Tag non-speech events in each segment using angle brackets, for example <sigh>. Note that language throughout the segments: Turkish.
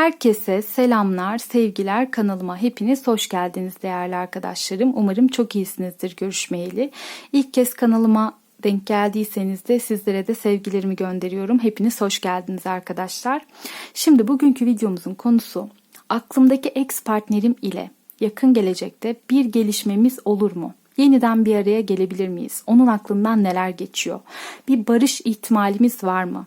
Herkese selamlar, sevgiler kanalıma hepiniz hoş geldiniz değerli arkadaşlarım. Umarım çok iyisinizdir görüşmeyeli. İlk kez kanalıma denk geldiyseniz de sizlere de sevgilerimi gönderiyorum. Hepiniz hoş geldiniz arkadaşlar. Şimdi bugünkü videomuzun konusu aklımdaki ex partnerim ile yakın gelecekte bir gelişmemiz olur mu? Yeniden bir araya gelebilir miyiz? Onun aklından neler geçiyor? Bir barış ihtimalimiz var mı?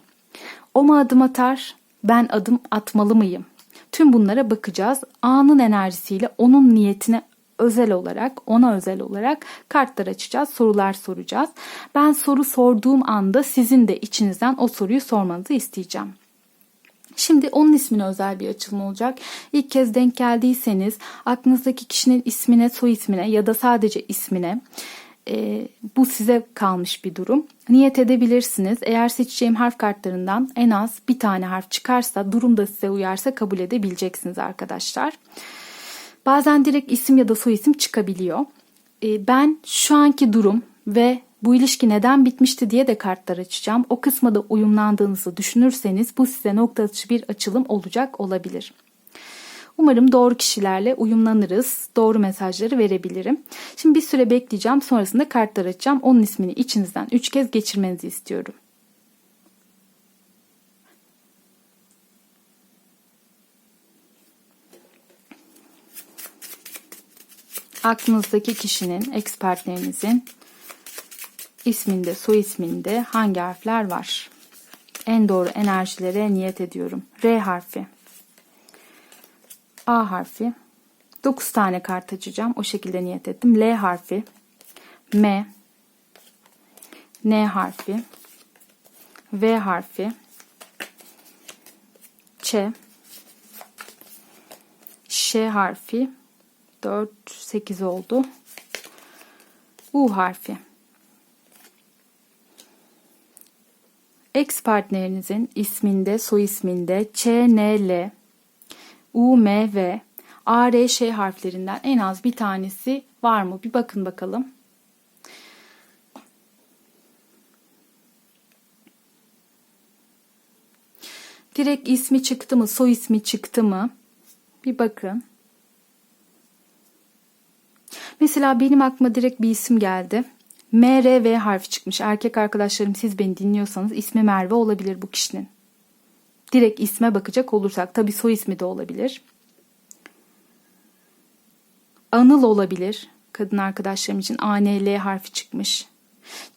O mu adım atar? Ben adım atmalı mıyım? Tüm bunlara bakacağız. Anın enerjisiyle onun niyetine özel olarak, ona özel olarak kartlar açacağız, sorular soracağız. Ben soru sorduğum anda sizin de içinizden o soruyu sormanızı isteyeceğim. Şimdi onun ismine özel bir açılım olacak. İlk kez denk geldiyseniz aklınızdaki kişinin ismine, soy ismine ya da sadece ismine e, bu size kalmış bir durum. Niyet edebilirsiniz. Eğer seçeceğim harf kartlarından en az bir tane harf çıkarsa, durum da size uyarsa kabul edebileceksiniz arkadaşlar. Bazen direkt isim ya da soy isim çıkabiliyor. E, ben şu anki durum ve bu ilişki neden bitmişti diye de kartlar açacağım. O kısma da uyumlandığınızı düşünürseniz bu size nokta atışı bir açılım olacak olabilir. Umarım doğru kişilerle uyumlanırız. Doğru mesajları verebilirim. Şimdi bir süre bekleyeceğim. Sonrasında kartlar açacağım. Onun ismini içinizden 3 kez geçirmenizi istiyorum. Aklınızdaki kişinin, ex isminde, soy isminde hangi harfler var? En doğru enerjilere niyet ediyorum. R harfi. A harfi. 9 tane kart açacağım. O şekilde niyet ettim. L harfi. M. N harfi. V harfi. Ç. Ş harfi. 4, 8 oldu. U harfi. Ex partnerinizin isminde, soy isminde Ç, N, L, U, M, V, A, R, Ş harflerinden en az bir tanesi var mı? Bir bakın bakalım. Direkt ismi çıktı mı, soy ismi çıktı mı? Bir bakın. Mesela benim aklıma direkt bir isim geldi. M, R, V harfi çıkmış. Erkek arkadaşlarım siz beni dinliyorsanız ismi Merve olabilir bu kişinin. Direkt isme bakacak olursak tabi soy ismi de olabilir. Anıl olabilir. Kadın arkadaşlarım için A, N, L harfi çıkmış.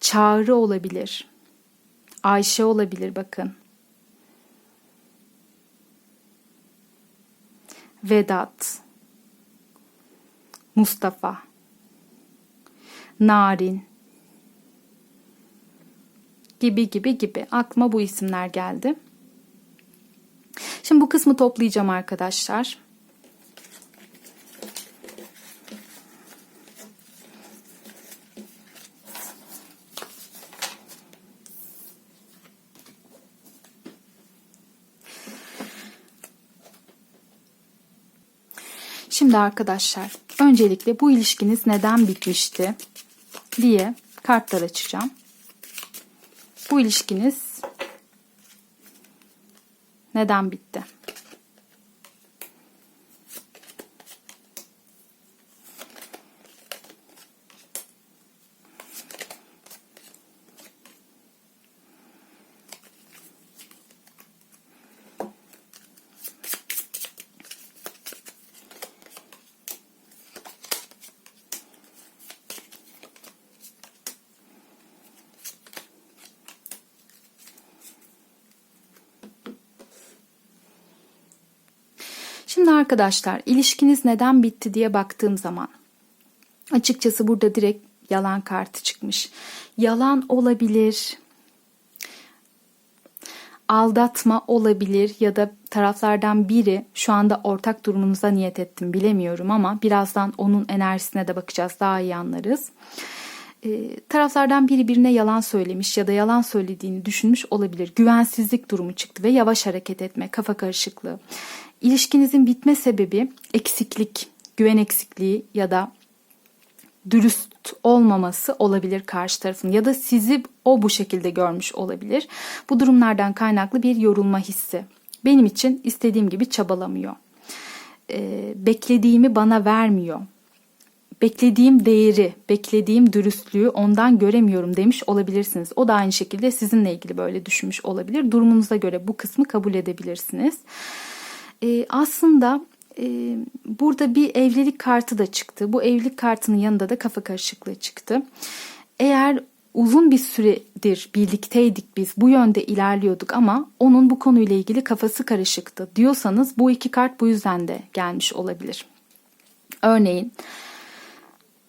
Çağrı olabilir. Ayşe olabilir bakın. Vedat. Mustafa. Narin. Gibi gibi gibi. Aklıma bu isimler geldi. Şimdi bu kısmı toplayacağım arkadaşlar. Şimdi arkadaşlar öncelikle bu ilişkiniz neden bitmişti diye kartlar açacağım. Bu ilişkiniz neden bitti? Şimdi arkadaşlar ilişkiniz neden bitti diye baktığım zaman açıkçası burada direkt yalan kartı çıkmış. Yalan olabilir, aldatma olabilir ya da taraflardan biri şu anda ortak durumunuza niyet ettim bilemiyorum ama birazdan onun enerjisine de bakacağız daha iyi anlarız. Ee, taraflardan biri birine yalan söylemiş ya da yalan söylediğini düşünmüş olabilir. Güvensizlik durumu çıktı ve yavaş hareket etme, kafa karışıklığı. İlişkinizin bitme sebebi eksiklik, güven eksikliği ya da dürüst olmaması olabilir karşı tarafın ya da sizi o bu şekilde görmüş olabilir. Bu durumlardan kaynaklı bir yorulma hissi Benim için istediğim gibi çabalamıyor. Ee, beklediğimi bana vermiyor. Beklediğim değeri, beklediğim dürüstlüğü ondan göremiyorum demiş olabilirsiniz. O da aynı şekilde sizinle ilgili böyle düşünmüş olabilir. Durumunuza göre bu kısmı kabul edebilirsiniz. Ee, aslında e, burada bir evlilik kartı da çıktı. Bu evlilik kartının yanında da kafa karışıklığı çıktı. Eğer uzun bir süredir birlikteydik biz bu yönde ilerliyorduk ama onun bu konuyla ilgili kafası karışıktı diyorsanız bu iki kart bu yüzden de gelmiş olabilir. Örneğin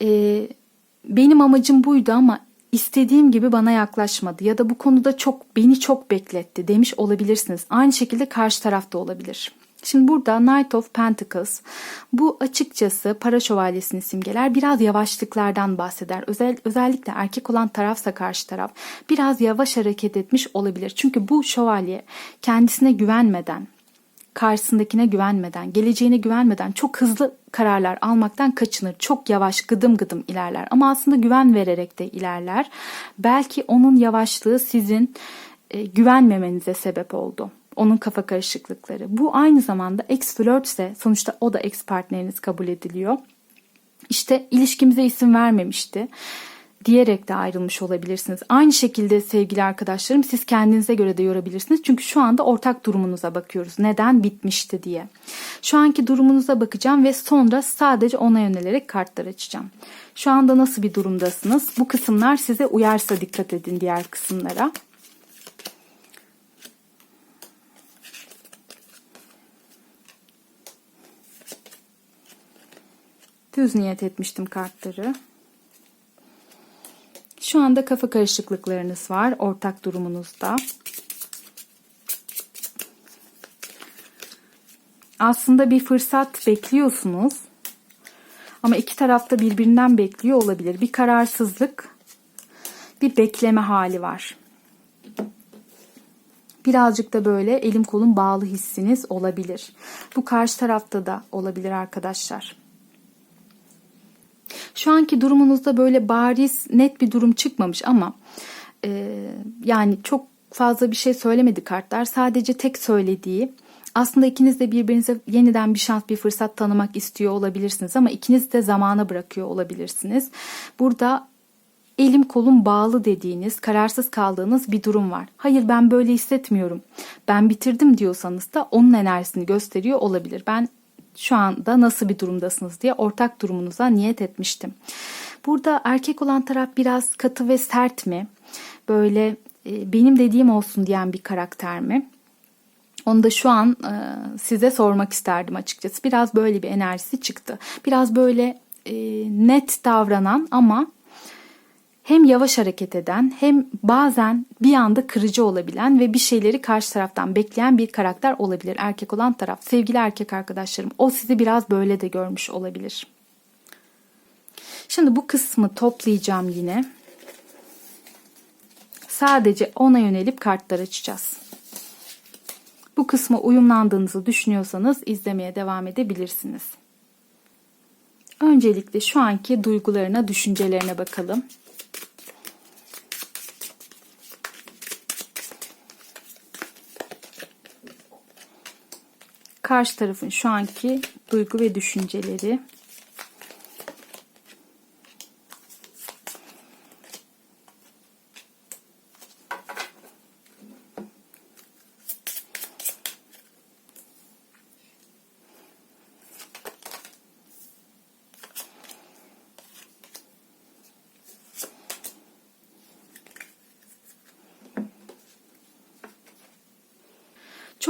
e, benim amacım buydu ama istediğim gibi bana yaklaşmadı ya da bu konuda çok beni çok bekletti demiş olabilirsiniz. Aynı şekilde karşı tarafta olabilir. Şimdi burada Knight of Pentacles bu açıkçası para şövalyesini simgeler. Biraz yavaşlıklardan bahseder. Özel, özellikle erkek olan tarafsa karşı taraf biraz yavaş hareket etmiş olabilir. Çünkü bu şövalye kendisine güvenmeden, karşısındakine güvenmeden, geleceğine güvenmeden çok hızlı kararlar almaktan kaçınır. Çok yavaş gıdım gıdım ilerler ama aslında güven vererek de ilerler. Belki onun yavaşlığı sizin e, güvenmemenize sebep oldu onun kafa karışıklıkları. Bu aynı zamanda ex flört ise sonuçta o da ex partneriniz kabul ediliyor. İşte ilişkimize isim vermemişti diyerek de ayrılmış olabilirsiniz. Aynı şekilde sevgili arkadaşlarım siz kendinize göre de yorabilirsiniz. Çünkü şu anda ortak durumunuza bakıyoruz. Neden bitmişti diye. Şu anki durumunuza bakacağım ve sonra sadece ona yönelerek kartlar açacağım. Şu anda nasıl bir durumdasınız? Bu kısımlar size uyarsa dikkat edin diğer kısımlara. Düz niyet etmiştim kartları. Şu anda kafa karışıklıklarınız var ortak durumunuzda. Aslında bir fırsat bekliyorsunuz. Ama iki tarafta birbirinden bekliyor olabilir. Bir kararsızlık, bir bekleme hali var. Birazcık da böyle elim kolum bağlı hissiniz olabilir. Bu karşı tarafta da olabilir arkadaşlar. Şu anki durumunuzda böyle bariz net bir durum çıkmamış ama e, yani çok fazla bir şey söylemedi kartlar. Sadece tek söylediği aslında ikiniz de birbirinize yeniden bir şans, bir fırsat tanımak istiyor olabilirsiniz ama ikiniz de zamana bırakıyor olabilirsiniz. Burada elim kolum bağlı dediğiniz, kararsız kaldığınız bir durum var. Hayır ben böyle hissetmiyorum. Ben bitirdim diyorsanız da onun enerjisini gösteriyor olabilir. Ben şu anda nasıl bir durumdasınız diye ortak durumunuza niyet etmiştim. Burada erkek olan taraf biraz katı ve sert mi? Böyle e, benim dediğim olsun diyen bir karakter mi? Onu da şu an e, size sormak isterdim açıkçası. Biraz böyle bir enerjisi çıktı. Biraz böyle e, net davranan ama hem yavaş hareket eden hem bazen bir anda kırıcı olabilen ve bir şeyleri karşı taraftan bekleyen bir karakter olabilir. Erkek olan taraf. Sevgili erkek arkadaşlarım o sizi biraz böyle de görmüş olabilir. Şimdi bu kısmı toplayacağım yine. Sadece ona yönelip kartlar açacağız. Bu kısma uyumlandığınızı düşünüyorsanız izlemeye devam edebilirsiniz. Öncelikle şu anki duygularına, düşüncelerine bakalım. Karşı tarafın şu anki duygu ve düşünceleri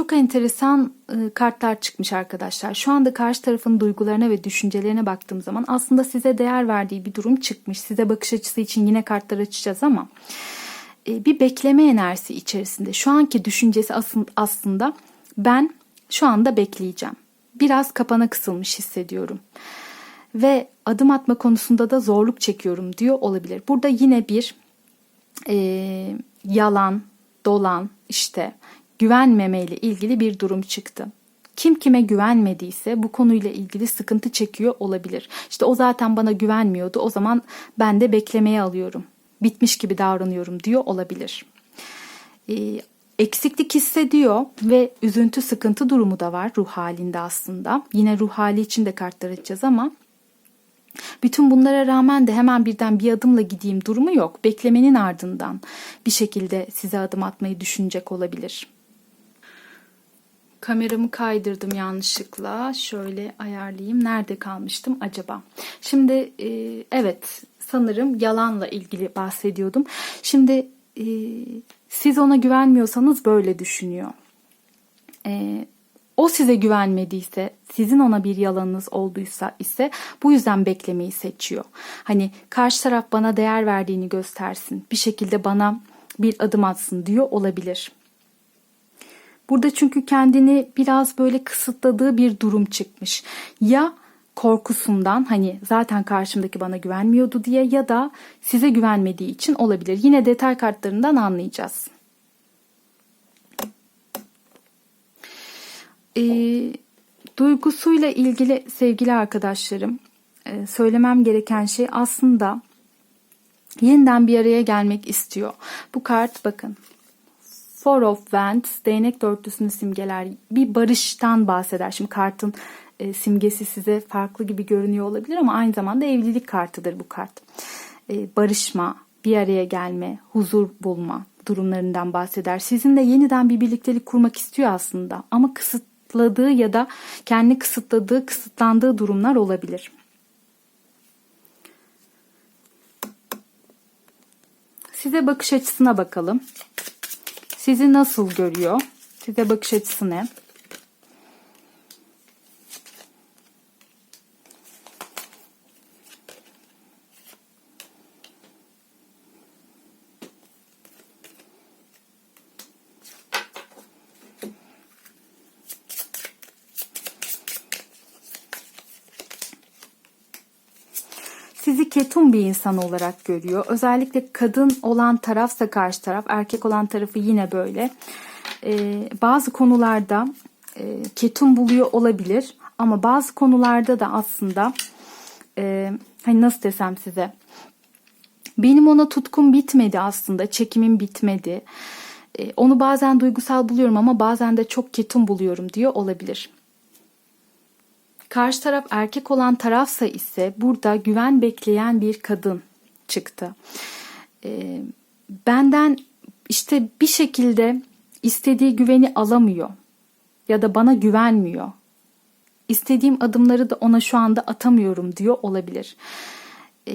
Çok enteresan e, kartlar çıkmış arkadaşlar. Şu anda karşı tarafın duygularına ve düşüncelerine baktığım zaman aslında size değer verdiği bir durum çıkmış. Size bakış açısı için yine kartlar açacağız ama e, bir bekleme enerjisi içerisinde. Şu anki düşüncesi aslında ben şu anda bekleyeceğim. Biraz kapana kısılmış hissediyorum. Ve adım atma konusunda da zorluk çekiyorum diyor olabilir. Burada yine bir e, yalan, dolan işte güvenmeme ile ilgili bir durum çıktı. Kim kime güvenmediyse bu konuyla ilgili sıkıntı çekiyor olabilir. İşte o zaten bana güvenmiyordu. O zaman ben de beklemeye alıyorum. Bitmiş gibi davranıyorum diyor olabilir. Ee, eksiklik hissediyor ve üzüntü sıkıntı durumu da var ruh halinde aslında. Yine ruh hali için de kartlar açacağız ama bütün bunlara rağmen de hemen birden bir adımla gideyim durumu yok. Beklemenin ardından bir şekilde size adım atmayı düşünecek olabilir. Kameramı kaydırdım yanlışlıkla. Şöyle ayarlayayım. Nerede kalmıştım acaba? Şimdi e, evet sanırım yalanla ilgili bahsediyordum. Şimdi e, siz ona güvenmiyorsanız böyle düşünüyor. E, o size güvenmediyse, sizin ona bir yalanınız olduysa ise bu yüzden beklemeyi seçiyor. Hani karşı taraf bana değer verdiğini göstersin, bir şekilde bana bir adım atsın diyor olabilir. Burada çünkü kendini biraz böyle kısıtladığı bir durum çıkmış. Ya korkusundan hani zaten karşımdaki bana güvenmiyordu diye ya da size güvenmediği için olabilir. Yine detay kartlarından anlayacağız. E, duygusuyla ilgili sevgili arkadaşlarım e, söylemem gereken şey aslında yeniden bir araya gelmek istiyor. Bu kart bakın Four of Wands değnek dörtlüsünü simgeler. Bir barıştan bahseder. Şimdi kartın e, simgesi size farklı gibi görünüyor olabilir ama aynı zamanda evlilik kartıdır bu kart. E, barışma, bir araya gelme, huzur bulma durumlarından bahseder. Sizinle yeniden bir birliktelik kurmak istiyor aslında ama kısıtladığı ya da kendi kısıtladığı, kısıtlandığı durumlar olabilir. Size bakış açısına bakalım. Sizi nasıl görüyor? Size bakış açısı ne? Bir insan olarak görüyor. Özellikle kadın olan tarafsa karşı taraf, erkek olan tarafı yine böyle. Ee, bazı konularda e, ketum buluyor olabilir ama bazı konularda da aslında e, hani nasıl desem size benim ona tutkum bitmedi aslında, çekimim bitmedi. E, onu bazen duygusal buluyorum ama bazen de çok ketum buluyorum diyor olabilir. Karşı taraf erkek olan tarafsa ise burada güven bekleyen bir kadın çıktı. E, benden işte bir şekilde istediği güveni alamıyor ya da bana güvenmiyor. İstediğim adımları da ona şu anda atamıyorum diyor olabilir. E,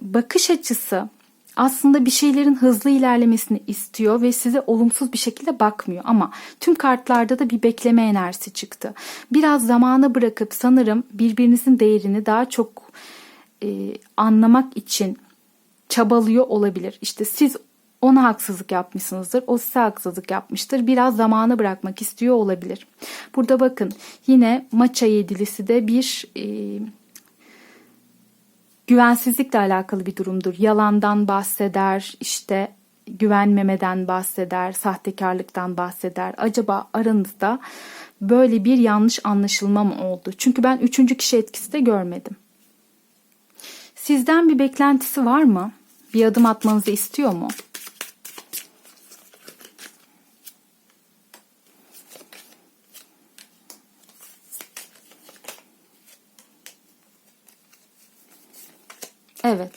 bakış açısı aslında bir şeylerin hızlı ilerlemesini istiyor ve size olumsuz bir şekilde bakmıyor ama tüm kartlarda da bir bekleme enerjisi çıktı. Biraz zamana bırakıp sanırım birbirinizin değerini daha çok e, anlamak için çabalıyor olabilir. İşte siz ona haksızlık yapmışsınızdır. O size haksızlık yapmıştır. Biraz zamanı bırakmak istiyor olabilir. Burada bakın yine maça yedilisi de bir e, güvensizlikle alakalı bir durumdur. Yalandan bahseder, işte güvenmemeden bahseder, sahtekarlıktan bahseder. Acaba aranızda böyle bir yanlış anlaşılma mı oldu? Çünkü ben üçüncü kişi etkisi de görmedim. Sizden bir beklentisi var mı? Bir adım atmanızı istiyor mu? Evet.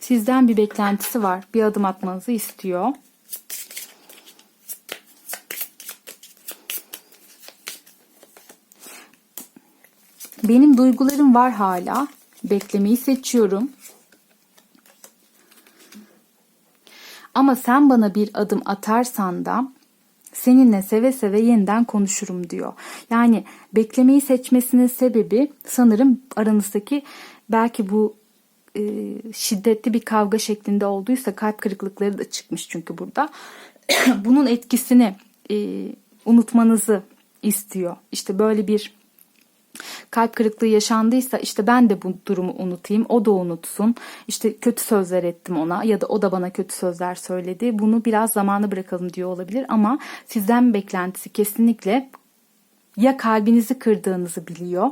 Sizden bir beklentisi var. Bir adım atmanızı istiyor. Benim duygularım var hala. Beklemeyi seçiyorum. Ama sen bana bir adım atarsan da seninle seve seve yeniden konuşurum diyor. Yani beklemeyi seçmesinin sebebi sanırım aranızdaki belki bu e, şiddetli bir kavga şeklinde olduysa kalp kırıklıkları da çıkmış çünkü burada. <clears throat> Bunun etkisini e, unutmanızı istiyor. İşte böyle bir kalp kırıklığı yaşandıysa işte ben de bu durumu unutayım, o da unutsun. İşte kötü sözler ettim ona ya da o da bana kötü sözler söyledi. Bunu biraz zamanı bırakalım diyor olabilir ama sizden beklentisi kesinlikle ya kalbinizi kırdığınızı biliyor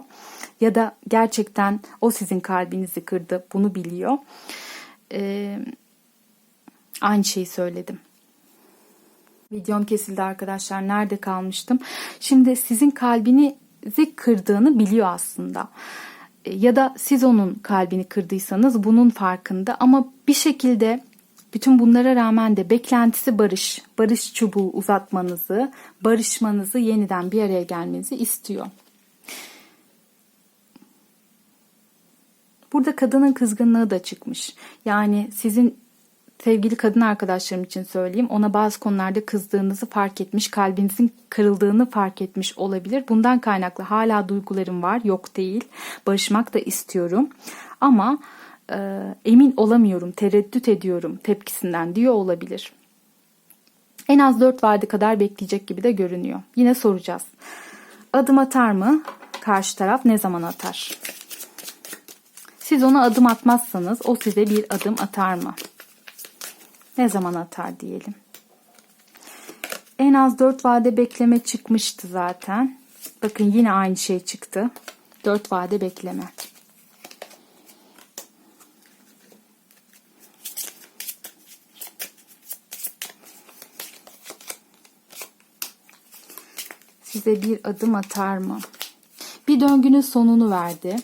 ya da gerçekten o sizin kalbinizi kırdı bunu biliyor. Ee, aynı şeyi söyledim. Videom kesildi arkadaşlar. Nerede kalmıştım? Şimdi sizin kalbinizi kırdığını biliyor aslında. E, Ya da siz onun kalbini kırdıysanız bunun farkında ama bir şekilde bütün bunlara rağmen de beklentisi barış, barış çubuğu uzatmanızı, barışmanızı, yeniden bir araya gelmenizi istiyor. Burada kadının kızgınlığı da çıkmış. Yani sizin sevgili kadın arkadaşlarım için söyleyeyim. Ona bazı konularda kızdığınızı fark etmiş, kalbinizin kırıldığını fark etmiş olabilir. Bundan kaynaklı hala duygularım var, yok değil. Barışmak da istiyorum. Ama e, emin olamıyorum, tereddüt ediyorum tepkisinden diyor olabilir. En az 4 vade kadar bekleyecek gibi de görünüyor. Yine soracağız. Adım atar mı? Karşı taraf ne zaman atar? Siz ona adım atmazsanız o size bir adım atar mı? Ne zaman atar diyelim. En az 4 vade bekleme çıkmıştı zaten. Bakın yine aynı şey çıktı. 4 vade bekleme. Size bir adım atar mı? Bir döngünün sonunu verdi.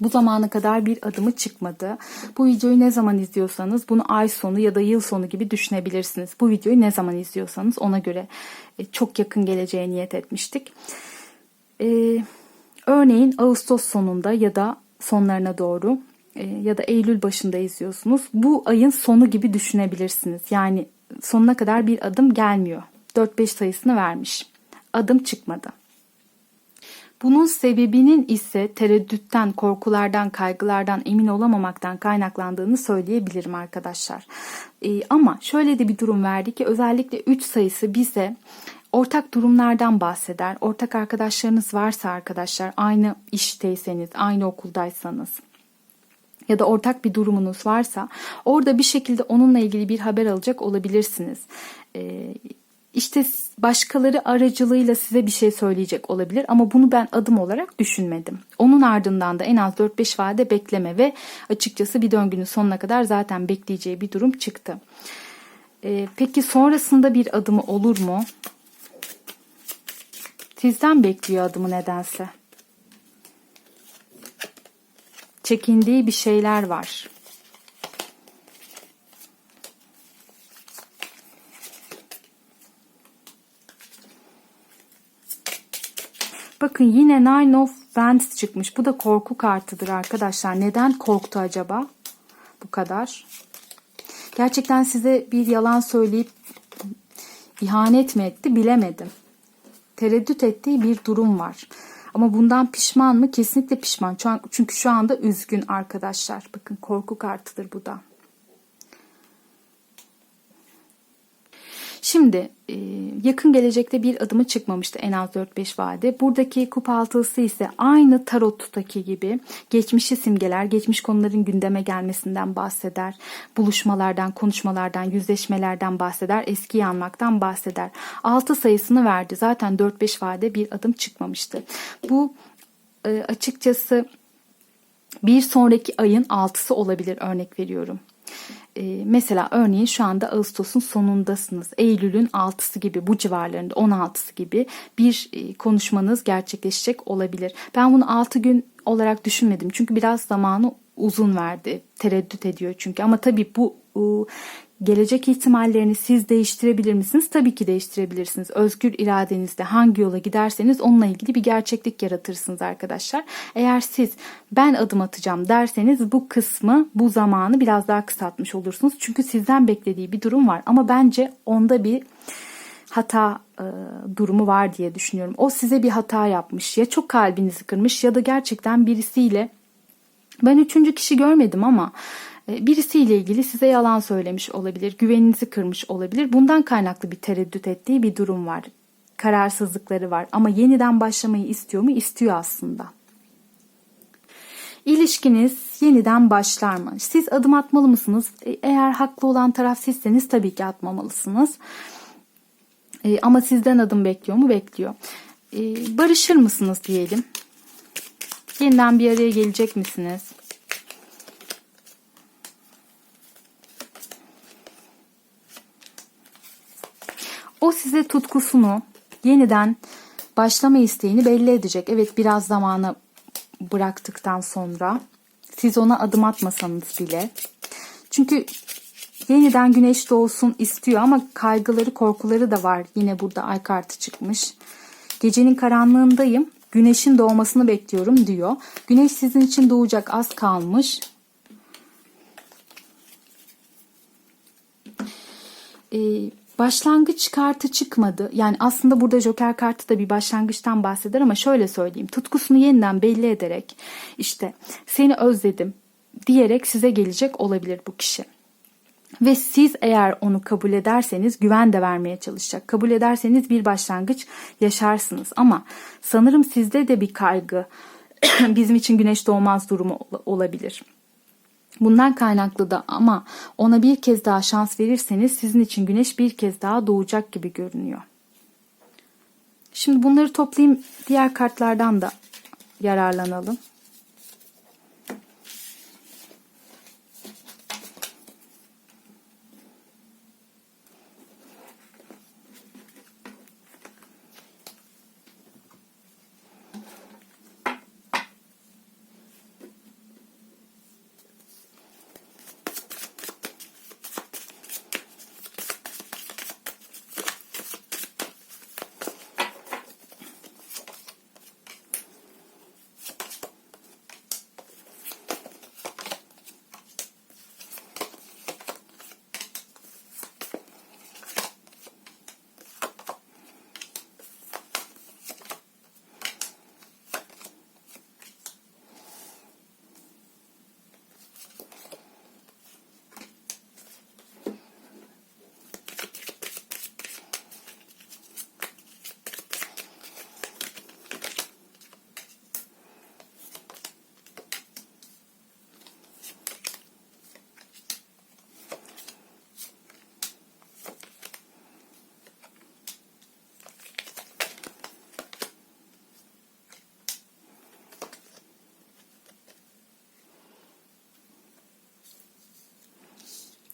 Bu zamana kadar bir adımı çıkmadı. Bu videoyu ne zaman izliyorsanız bunu ay sonu ya da yıl sonu gibi düşünebilirsiniz. Bu videoyu ne zaman izliyorsanız ona göre e, çok yakın geleceğe niyet etmiştik. Ee, örneğin Ağustos sonunda ya da sonlarına doğru e, ya da Eylül başında izliyorsunuz. Bu ayın sonu gibi düşünebilirsiniz. Yani sonuna kadar bir adım gelmiyor. 4-5 sayısını vermiş. Adım çıkmadı. Bunun sebebinin ise tereddütten, korkulardan, kaygılardan emin olamamaktan kaynaklandığını söyleyebilirim arkadaşlar. Ee, ama şöyle de bir durum verdi ki özellikle 3 sayısı bize ortak durumlardan bahseder. Ortak arkadaşlarınız varsa arkadaşlar aynı işteyseniz, aynı okuldaysanız ya da ortak bir durumunuz varsa orada bir şekilde onunla ilgili bir haber alacak olabilirsiniz. Ee, işte başkaları aracılığıyla size bir şey söyleyecek olabilir ama bunu ben adım olarak düşünmedim. Onun ardından da en az 4-5 vade bekleme ve açıkçası bir döngünün sonuna kadar zaten bekleyeceği bir durum çıktı. Ee, peki sonrasında bir adımı olur mu? Sizden bekliyor adımı nedense. Çekindiği bir şeyler var. Bakın yine Nine of Wands çıkmış. Bu da korku kartıdır arkadaşlar. Neden korktu acaba? Bu kadar. Gerçekten size bir yalan söyleyip ihanet mi etti bilemedim. Tereddüt ettiği bir durum var. Ama bundan pişman mı? Kesinlikle pişman. Çünkü şu anda üzgün arkadaşlar. Bakın korku kartıdır bu da. Şimdi e, yakın gelecekte bir adımı çıkmamıştı en az 4-5 vade. Buradaki kupa altılısı ise aynı tarottaki gibi geçmişi simgeler, geçmiş konuların gündeme gelmesinden bahseder. Buluşmalardan, konuşmalardan, yüzleşmelerden bahseder, eski anmaktan bahseder. 6 sayısını verdi. Zaten 4-5 vade bir adım çıkmamıştı. Bu e, açıkçası bir sonraki ayın altısı olabilir örnek veriyorum. Ee, mesela örneğin şu anda Ağustos'un sonundasınız. Eylül'ün 6'sı gibi bu civarlarında 16'sı gibi bir e, konuşmanız gerçekleşecek olabilir. Ben bunu 6 gün olarak düşünmedim. Çünkü biraz zamanı uzun verdi. Tereddüt ediyor çünkü. Ama tabii bu gelecek ihtimallerini siz değiştirebilir misiniz? Tabii ki değiştirebilirsiniz. Özgür iradenizde hangi yola giderseniz onunla ilgili bir gerçeklik yaratırsınız arkadaşlar. Eğer siz ben adım atacağım derseniz bu kısmı, bu zamanı biraz daha kısaltmış olursunuz. Çünkü sizden beklediği bir durum var. Ama bence onda bir hata e, durumu var diye düşünüyorum. O size bir hata yapmış. Ya çok kalbinizi kırmış ya da gerçekten birisiyle ben üçüncü kişi görmedim ama birisiyle ilgili size yalan söylemiş olabilir, güveninizi kırmış olabilir. Bundan kaynaklı bir tereddüt ettiği bir durum var. Kararsızlıkları var ama yeniden başlamayı istiyor mu? İstiyor aslında. İlişkiniz yeniden başlar mı? Siz adım atmalı mısınız? Eğer haklı olan taraf sizseniz tabii ki atmamalısınız. Ama sizden adım bekliyor mu? Bekliyor. Barışır mısınız diyelim. Yeniden bir araya gelecek misiniz? Size tutkusunu yeniden başlama isteğini belli edecek. Evet biraz zamanı bıraktıktan sonra siz ona adım atmasanız bile. Çünkü yeniden güneş doğsun istiyor ama kaygıları korkuları da var. Yine burada ay kartı çıkmış. Gecenin karanlığındayım. Güneşin doğmasını bekliyorum diyor. Güneş sizin için doğacak az kalmış. Ee, başlangıç kartı çıkmadı. Yani aslında burada Joker kartı da bir başlangıçtan bahseder ama şöyle söyleyeyim. Tutkusunu yeniden belli ederek işte seni özledim diyerek size gelecek olabilir bu kişi. Ve siz eğer onu kabul ederseniz güven de vermeye çalışacak. Kabul ederseniz bir başlangıç yaşarsınız. Ama sanırım sizde de bir kaygı <clears throat> bizim için güneş doğmaz durumu olabilir. Bundan kaynaklı da ama ona bir kez daha şans verirseniz sizin için güneş bir kez daha doğacak gibi görünüyor. Şimdi bunları toplayayım diğer kartlardan da yararlanalım.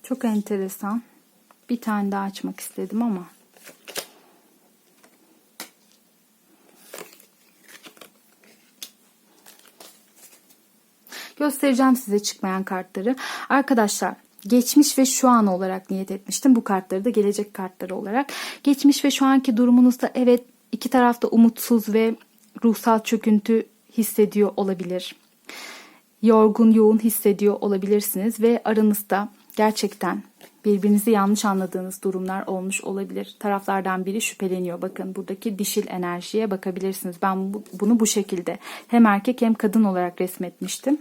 Çok enteresan. Bir tane daha açmak istedim ama. Göstereceğim size çıkmayan kartları. Arkadaşlar geçmiş ve şu an olarak niyet etmiştim. Bu kartları da gelecek kartları olarak. Geçmiş ve şu anki durumunuzda evet iki tarafta umutsuz ve ruhsal çöküntü hissediyor olabilir. Yorgun, yoğun hissediyor olabilirsiniz ve aranızda gerçekten birbirinizi yanlış anladığınız durumlar olmuş olabilir. Taraflardan biri şüpheleniyor. Bakın buradaki dişil enerjiye bakabilirsiniz. Ben bu, bunu bu şekilde hem erkek hem kadın olarak resmetmiştim.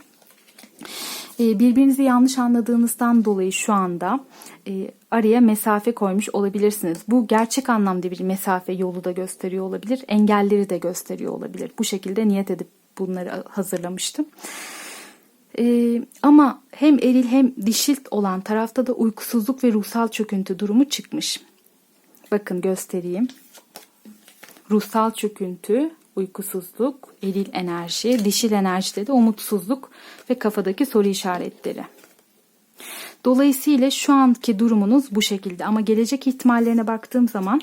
Ee, birbirinizi yanlış anladığınızdan dolayı şu anda e, araya mesafe koymuş olabilirsiniz. Bu gerçek anlamda bir mesafe yolu da gösteriyor olabilir. Engelleri de gösteriyor olabilir. Bu şekilde niyet edip bunları hazırlamıştım. Ee, ama hem eril hem dişil olan tarafta da uykusuzluk ve ruhsal çöküntü durumu çıkmış. Bakın göstereyim. Ruhsal çöküntü, uykusuzluk, eril enerji, dişil enerjide de umutsuzluk ve kafadaki soru işaretleri. Dolayısıyla şu anki durumunuz bu şekilde ama gelecek ihtimallerine baktığım zaman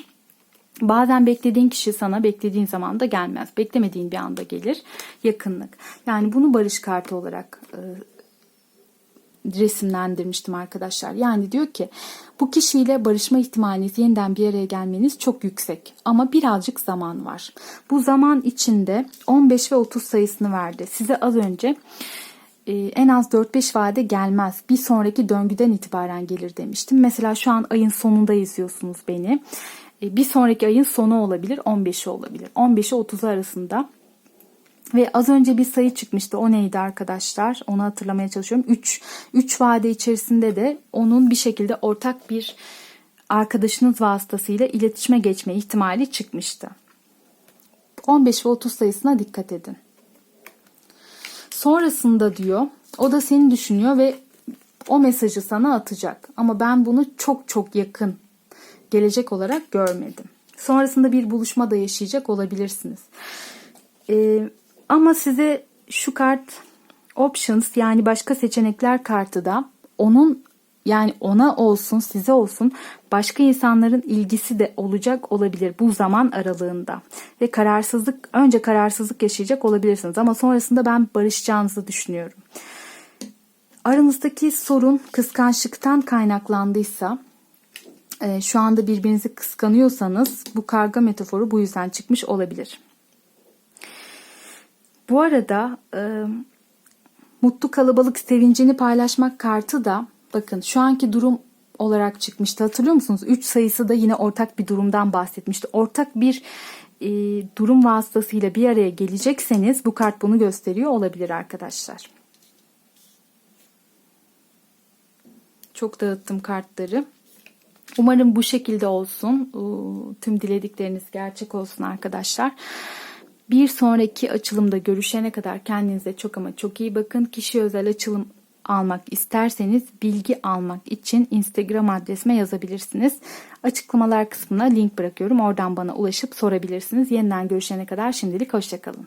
Bazen beklediğin kişi sana beklediğin zaman da gelmez. Beklemediğin bir anda gelir. Yakınlık. Yani bunu barış kartı olarak e, resimlendirmiştim arkadaşlar. Yani diyor ki bu kişiyle barışma ihtimaliniz yeniden bir araya gelmeniz çok yüksek ama birazcık zaman var. Bu zaman içinde 15 ve 30 sayısını verdi. Size az önce e, en az 4-5 vade gelmez. Bir sonraki döngüden itibaren gelir demiştim. Mesela şu an ayın sonunda izliyorsunuz beni. E, bir sonraki ayın sonu olabilir, 15'i olabilir. 15'i 30'u arasında. Ve az önce bir sayı çıkmıştı. O neydi arkadaşlar? Onu hatırlamaya çalışıyorum. 3. 3 vade içerisinde de onun bir şekilde ortak bir arkadaşınız vasıtasıyla iletişime geçme ihtimali çıkmıştı. 15 ve 30 sayısına dikkat edin. Sonrasında diyor o da seni düşünüyor ve o mesajı sana atacak. Ama ben bunu çok çok yakın gelecek olarak görmedim. Sonrasında bir buluşma da yaşayacak olabilirsiniz. Ee, ama size şu kart options yani başka seçenekler kartı da onun yani ona olsun size olsun başka insanların ilgisi de olacak olabilir bu zaman aralığında. Ve kararsızlık önce kararsızlık yaşayacak olabilirsiniz ama sonrasında ben barışacağınızı düşünüyorum. Aranızdaki sorun kıskançlıktan kaynaklandıysa e, şu anda birbirinizi kıskanıyorsanız bu karga metaforu bu yüzden çıkmış olabilir. Bu arada e, mutlu kalabalık sevincini paylaşmak kartı da bakın şu anki durum olarak çıkmıştı. Hatırlıyor musunuz? 3 sayısı da yine ortak bir durumdan bahsetmişti. Ortak bir e, durum vasıtasıyla bir araya gelecekseniz bu kart bunu gösteriyor olabilir arkadaşlar. Çok dağıttım kartları. Umarım bu şekilde olsun. Tüm diledikleriniz gerçek olsun arkadaşlar. Bir sonraki açılımda görüşene kadar kendinize çok ama çok iyi bakın. Kişi özel açılım almak isterseniz bilgi almak için Instagram adresime yazabilirsiniz. Açıklamalar kısmına link bırakıyorum. Oradan bana ulaşıp sorabilirsiniz. Yeniden görüşene kadar şimdilik hoşçakalın.